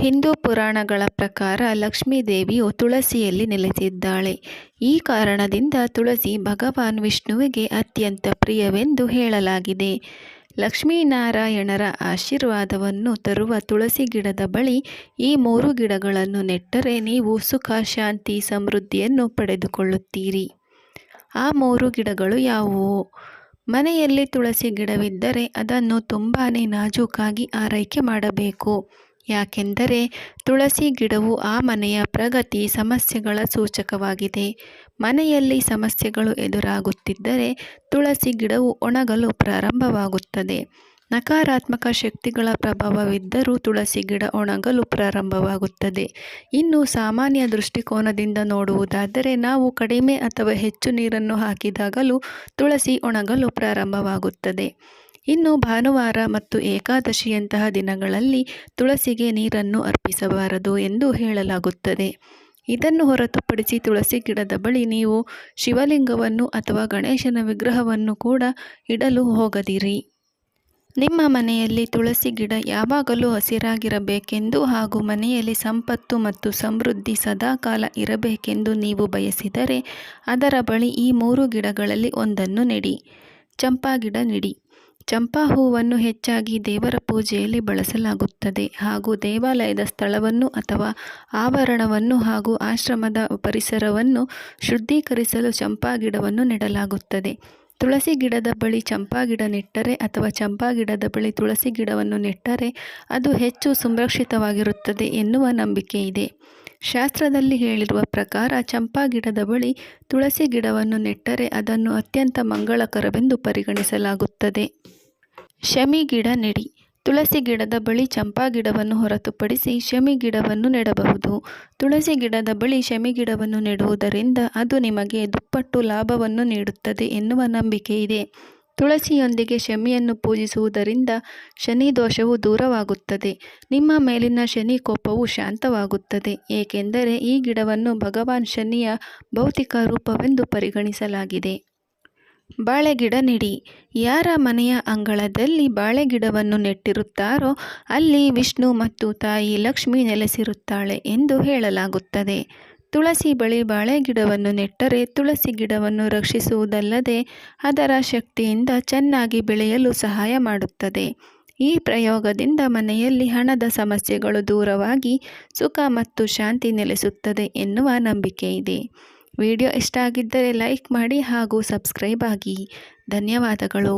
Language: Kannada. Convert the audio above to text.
ಹಿಂದೂ ಪುರಾಣಗಳ ಪ್ರಕಾರ ಲಕ್ಷ್ಮೀದೇವಿಯು ತುಳಸಿಯಲ್ಲಿ ನೆಲೆಸಿದ್ದಾಳೆ. ಈ ಕಾರಣದಿಂದ ತುಳಸಿ ಭಗವಾನ್ ವಿಷ್ಣುವಿಗೆ ಅತ್ಯಂತ ಪ್ರಿಯವೆಂದು ಹೇಳಲಾಗಿದೆ. ಲಕ್ಷ್ಮೀನಾರಾಯಣರ ಆಶೀರ್ವಾದವನ್ನು ತರುವ ತುಳಸಿ ಗಿಡದ ಬಳಿ ಈ ಮೂರು ಗಿಡಗಳನ್ನು ನೆಟ್ಟರೆ ನೀವು ಸುಖ, ಶಾಂತಿ, ಸಮೃದ್ಧಿಯನ್ನು ಪಡೆದುಕೊಳ್ಳುತ್ತೀರಿ. ಆ ಮೂರು ಗಿಡಗಳು ಯಾವುವು? ಮನೆಯಲ್ಲಿ ತುಳಸಿ ಗಿಡವಿದ್ದರೆ ಅದನ್ನು ತುಂಬಾ ನಾಜೂಕಾಗಿ ಆರೈಕೆ ಮಾಡಬೇಕು. ಯಾಕೆಂದರೆ ತುಳಸಿ ಗಿಡವು ಆ ಮನೆಯ ಪ್ರಗತಿ ಸಮಸ್ಯೆಗಳ ಸೂಚಕವಾಗಿದೆ. ಮನೆಯಲ್ಲಿ ಸಮಸ್ಯೆಗಳು ಎದುರಾಗುತ್ತಿದ್ದರೆ ತುಳಸಿ ಗಿಡವು ಒಣಗಲು ಪ್ರಾರಂಭವಾಗುತ್ತದೆ. ನಕಾರಾತ್ಮಕ ಶಕ್ತಿಗಳ ಪ್ರಭಾವವಿದ್ದರೂ ತುಳಸಿ ಗಿಡ ಒಣಗಲು ಪ್ರಾರಂಭವಾಗುತ್ತದೆ. ಇನ್ನು ಸಾಮಾನ್ಯ ದೃಷ್ಟಿಕೋನದಿಂದ ನೋಡುವುದಾದರೆ ನಾವು ಕಡಿಮೆ ಅಥವಾ ಹೆಚ್ಚು ನೀರನ್ನು ಹಾಕಿದಾಗಲೂ ತುಳಸಿ ಒಣಗಲು ಪ್ರಾರಂಭವಾಗುತ್ತದೆ. ಇನ್ನು ಭಾನುವಾರ ಮತ್ತು ಏಕಾದಶಿಯಂತಹ ದಿನಗಳಲ್ಲಿ ತುಳಸಿಗೆ ನೀರನ್ನು ಅರ್ಪಿಸಬಾರದು ಎಂದು ಹೇಳಲಾಗುತ್ತದೆ. ಇದನ್ನು ಹೊರತುಪಡಿಸಿ ತುಳಸಿ ಗಿಡದ ಬಳಿ ನೀವು ಶಿವಲಿಂಗವನ್ನು ಅಥವಾ ಗಣೇಶನ ವಿಗ್ರಹವನ್ನು ಕೂಡ ಇಡಲು ಹೋಗದಿರಿ. ನಿಮ್ಮ ಮನೆಯಲ್ಲಿ ತುಳಸಿ ಗಿಡ ಯಾವಾಗಲೂ ಹಸಿರಾಗಿರಬೇಕೆಂದು ಹಾಗೂ ಮನೆಯಲ್ಲಿ ಸಂಪತ್ತು ಮತ್ತು ಸಮೃದ್ಧಿ ಸದಾಕಾಲ ಇರಬೇಕೆಂದು ನೀವು ಬಯಸಿದರೆ ಅದರ ಬಳಿ ಈ ಮೂರು ಗಿಡಗಳಲ್ಲಿ ಒಂದನ್ನು ನೆಡಿ. ಚಂಪಾ ಗಿಡ ನೆಡಿ. ಚಂಪಾ ಹೂವನ್ನು ಹೆಚ್ಚಾಗಿ ದೇವರ ಪೂಜೆಯಲ್ಲಿ ಬಳಸಲಾಗುತ್ತದೆ ಹಾಗೂ ದೇವಾಲಯದ ಸ್ಥಳವನ್ನು ಅಥವಾ ಆವರಣವನ್ನು ಹಾಗೂ ಆಶ್ರಮದ ಪರಿಸರವನ್ನು ಶುದ್ಧೀಕರಿಸಲು ಚಂಪಾ ಗಿಡವನ್ನು ನೆಡಲಾಗುತ್ತದೆ. ತುಳಸಿ ಗಿಡದ ಬಳಿ ಚಂಪಾ ಗಿಡ ನೆಟ್ಟರೆ ಅಥವಾ ಚಂಪಾ ಗಿಡದ ಬಳಿ ತುಳಸಿ ಗಿಡವನ್ನು ನೆಟ್ಟರೆ ಅದು ಹೆಚ್ಚು ಸಂರಕ್ಷಿತವಾಗಿರುತ್ತದೆ ಎನ್ನುವ ನಂಬಿಕೆ ಇದೆ. ಶಾಸ್ತ್ರದಲ್ಲಿ ಹೇಳಿರುವ ಪ್ರಕಾರ ಚಂಪಾ ಗಿಡದ ಬಳಿ ತುಳಸಿ ಗಿಡವನ್ನು ನೆಟ್ಟರೆ ಅದನ್ನು ಅತ್ಯಂತ ಮಂಗಳಕರವೆಂದು ಪರಿಗಣಿಸಲಾಗುತ್ತದೆ. ಶಮಿ ಗಿಡ ನೆಡಿ. ತುಳಸಿ ಗಿಡದ ಬಳಿ ಚಂಪಾ ಗಿಡವನ್ನು ಹೊರತುಪಡಿಸಿ ಶಮಿ ಗಿಡವನ್ನು ನೆಡಬಹುದು. ತುಳಸಿ ಗಿಡದ ಬಳಿ ಶಮಿ ಗಿಡವನ್ನು ನೆಡುವುದರಿಂದ ಅದು ನಿಮಗೆ ದುಪ್ಪಟ್ಟು ಲಾಭವನ್ನು ನೀಡುತ್ತದೆ ಎನ್ನುವ ನಂಬಿಕೆ ಇದೆ. ತುಳಸಿಯೊಂದಿಗೆ ಶಮಿಯನ್ನು ಪೂಜಿಸುವುದರಿಂದ ಶನಿ ದೋಷವು ದೂರವಾಗುತ್ತದೆ. ನಿಮ್ಮ ಮೇಲಿನ ಶನಿ ಕೋಪವು ಶಾಂತವಾಗುತ್ತದೆ. ಏಕೆಂದರೆ ಈ ಗಿಡವನ್ನು ಭಗವಾನ್ ಶನಿಯ ಭೌತಿಕ ರೂಪವೆಂದು ಪರಿಗಣಿಸಲಾಗಿದೆ. ಬಾಳೆಗಿಡ ನೆಡಿ. ಯಾರ ಮನೆಯ ಅಂಗಳದಲ್ಲಿ ಬಾಳೆಗಿಡವನ್ನು ನೆಟ್ಟಿರುತ್ತಾರೋ ಅಲ್ಲಿ ವಿಷ್ಣು ಮತ್ತು ತಾಯಿ ಲಕ್ಷ್ಮಿ ನೆಲೆಸಿರುತ್ತಾಳೆ ಎಂದು ಹೇಳಲಾಗುತ್ತದೆ. ತುಳಸಿ ಬಳಿ ಬಾಳೆಗಿಡವನ್ನು ನೆಟ್ಟರೆ ತುಳಸಿ ಗಿಡವನ್ನು ರಕ್ಷಿಸುವುದಲ್ಲದೆ ಅದರ ಶಕ್ತಿಯಿಂದ ಚೆನ್ನಾಗಿ ಬೆಳೆಯಲು ಸಹಾಯ ಮಾಡುತ್ತದೆ. ಈ ಪ್ರಯೋಗದಿಂದ ಮನೆಯಲ್ಲಿ ಹಣದ ಸಮಸ್ಯೆಗಳು ದೂರವಾಗಿ ಸುಖ ಮತ್ತು ಶಾಂತಿ ನೆಲೆಸುತ್ತದೆ ಎನ್ನುವ ನಂಬಿಕೆ ಇದೆ ವಿಡಿಯೋ ಇಷ್ಟ ಆಗಿದ್ದರೆ ಲೈಕ್ ಮಾಡಿ ಹಾಗೂ ಸಬ್ಸ್ಕ್ರೈಬ್ ಆಗಿ. ಧನ್ಯವಾದಗಳು.